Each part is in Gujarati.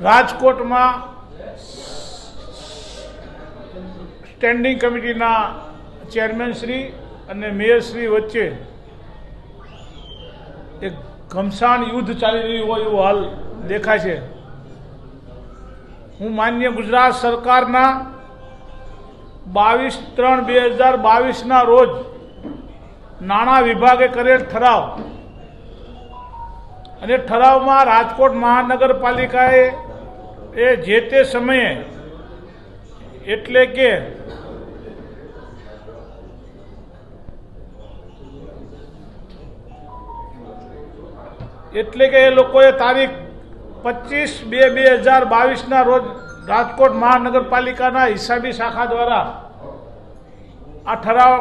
રાજકોટમાં સ્ટેન્ડિંગ કમિટીના ચેરમેન શ્રી અને મેયર શ્રી વચ્ચે એક ઘમસાણ યુદ્ધ ચાલી રહ્યું હોય એવું હાલ દેખાય છે. હું માન્ય ગુજરાત સરકારના બાવીસ ત્રણ બે હજાર બાવીસના રોજ નાણાં વિભાગે કરેલ ઠરાવ અને ઠરાવમાં રાજકોટ મહાનગરપાલિકાએ એ જે તે સમયે એટલે કે એટલે કે એ લોકોએ તારીખ પચીસ બે બે હજાર બાવીસના રોજ રાજકોટ મહાનગરપાલિકાના હિસાબી શાખા દ્વારા આ ઠરાવ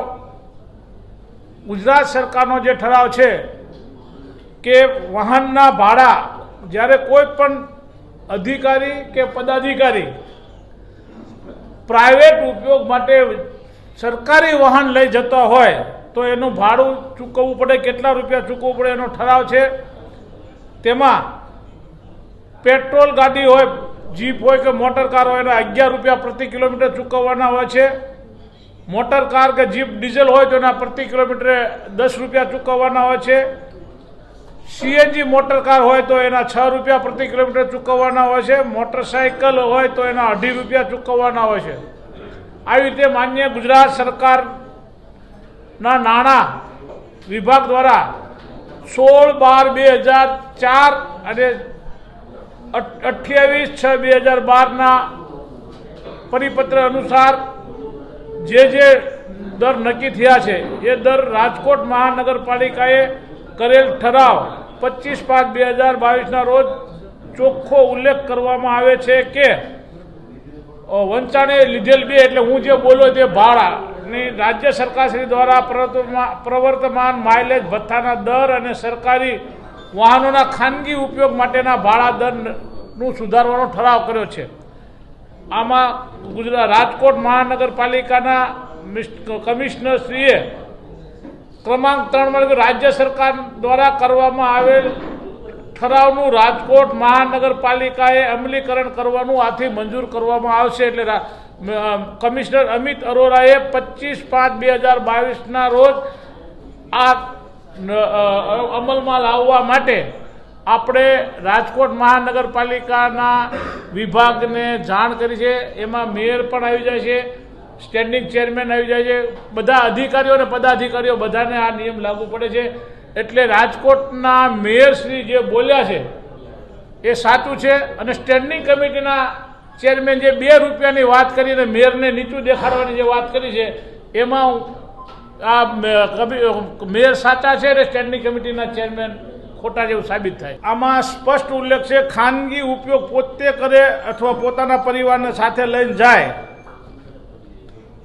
ગુજરાત સરકારનો જે ઠરાવ છે કે વાહનના ભાડા જ્યારે કોઈ પણ અધિકારી કે પદાધિકારી? પ્રાઇવેટ ઉપયોગ માટે સરકારી વાહન લઈ જતા હોય તો એનું ભાડું ચૂકવવું પડે, કેટલા રૂપિયા ચૂકવવું પડે એનો ઠરાવ છે. તેમાં પેટ્રોલ ગાડી હોય, જીપ હોય કે મોટર કાર હોય, એના અગિયાર રૂપિયા પ્રતિ કિલોમીટર ચૂકવવાના હોય છે. મોટર કાર કે જીપ ડીઝલ હોય તો એના પ્રતિ કિલોમીટરે દસ રૂપિયા ચૂકવવાના હોય છે. સીએનજી મોટર કાર હોય તો એના છ રૂપિયા પ્રતિ કિલોમીટર ચૂકવવાના હોય છે. મોટરસાયકલ હોય તો એના અઢી રૂપિયા ચૂકવવાના હોય છે. આવી રીતે માન્ય ગુજરાત સરકારના નાણાં વિભાગ દ્વારા સોળ બાર બે હજાર ચાર અને અઠ્યાવીસ છ બે હજાર બારના પરિપત્ર અનુસાર જે જે દર નક્કી થયા છે, એ દર રાજકોટ મહાનગરપાલિકાએ કરેલ ઠરાવ પચીસ પાંચ બે હજાર બાવીસના રોજ ચોખ્ખો ઉલ્લેખ કરવામાં આવે છે કે વંચાણે લીધેલ બે એટલે હું જે બોલો તે ભાડાની રાજ્ય સરકારશ્રી દ્વારા પ્રવર્તમાન માઇલેજ ભથ્થાના દર અને સરકારી વાહનોના ખાનગી ઉપયોગ માટેના ભાડા દરનું સુધારવાનો ઠરાવ કર્યો છે. આમાં ગુજરાત રાજકોટ મહાનગરપાલિકાના કમિશનરશ્રીએ ક્રમાંક ત્રણમાં રાજ્ય સરકાર દ્વારા કરવામાં આવેલ ઠરાવનું રાજકોટ મહાનગરપાલિકાએ અમલીકરણ કરવાનું આથી મંજૂર કરવામાં આવશે એટલે કમિશનર અમિત અરોરાએ પચીસ પાંચ બે હજાર બાવીસના રોજ આ અમલમાં લાવવા માટે આપણે રાજકોટ મહાનગરપાલિકાના વિભાગને જાણ કરી છે. એમાં મેયર પણ આવી જાય છે. સ્ટેન્ડિંગ ચેરમેન આવી જાય છે. બધા અધિકારીઓ અને પદાધિકારીઓ બધાને આ નિયમ લાગુ પડે છે. એટલે રાજકોટના મેયરશ્રી જે બોલ્યા છે, એ સાચું છે અને સ્ટેન્ડિંગ કમિટીના ચેરમેન જે બે રૂપિયાની વાત કરીને મેયરને નીચું દેખાડવાની જે વાત કરી છે, એમાં આ મેયર સાચા છે અને સ્ટેન્ડિંગ કમિટીના ચેરમેન ખોટા જેવું સાબિત થાય. આમાં સ્પષ્ટ ઉલ્લેખ છે, ખાનગી ઉપયોગ પોતે કરે અથવા પોતાના પરિવારને સાથે લઈને જાય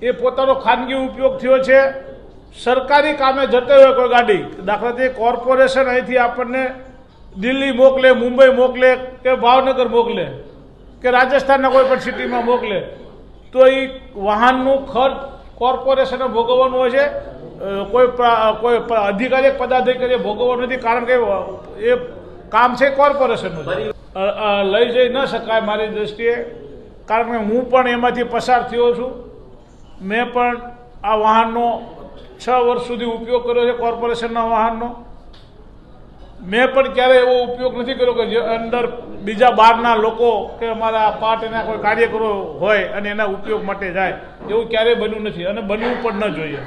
એ પોતાનો ખાનગી ઉપયોગ થયો છે. સરકારી કામે જતો હોય કોઈ ગાડી દાખલા તરીકે કોર્પોરેશન અહીંથી આપણને દિલ્હી મોકલે, મુંબઈ મોકલે કે ભાવનગર મોકલે કે રાજસ્થાનના કોઈ પણ સિટીમાં મોકલે, તો એ વાહનનું ખર્ચ કોર્પોરેશને ભોગવવાનું હોય છે. કોઈ કોઈ અધિકારી પદાધિકારીએ ભોગવવાનું નથી કારણ કે એ કામ છે કોર્પોરેશનનું. લઈ જઈ ન શકાય મારી દૃષ્ટિએ કારણ કે હું પણ એમાંથી પસાર થયો છું. મેં પણ આ વાહનનો છ વર્ષ સુધી ઉપયોગ કર્યો છે કોર્પોરેશનના વાહનનો. મેં પણ ક્યારેય એવો ઉપયોગ નથી કર્યો કે જે અંદર બીજા બહારના લોકો કે અમારા પાર્ટીના કોઈ કાર્યકરો હોય અને એના ઉપયોગ માટે જાય. એવું ક્યારેય બન્યું નથી અને બનવું પણ ન જોઈએ.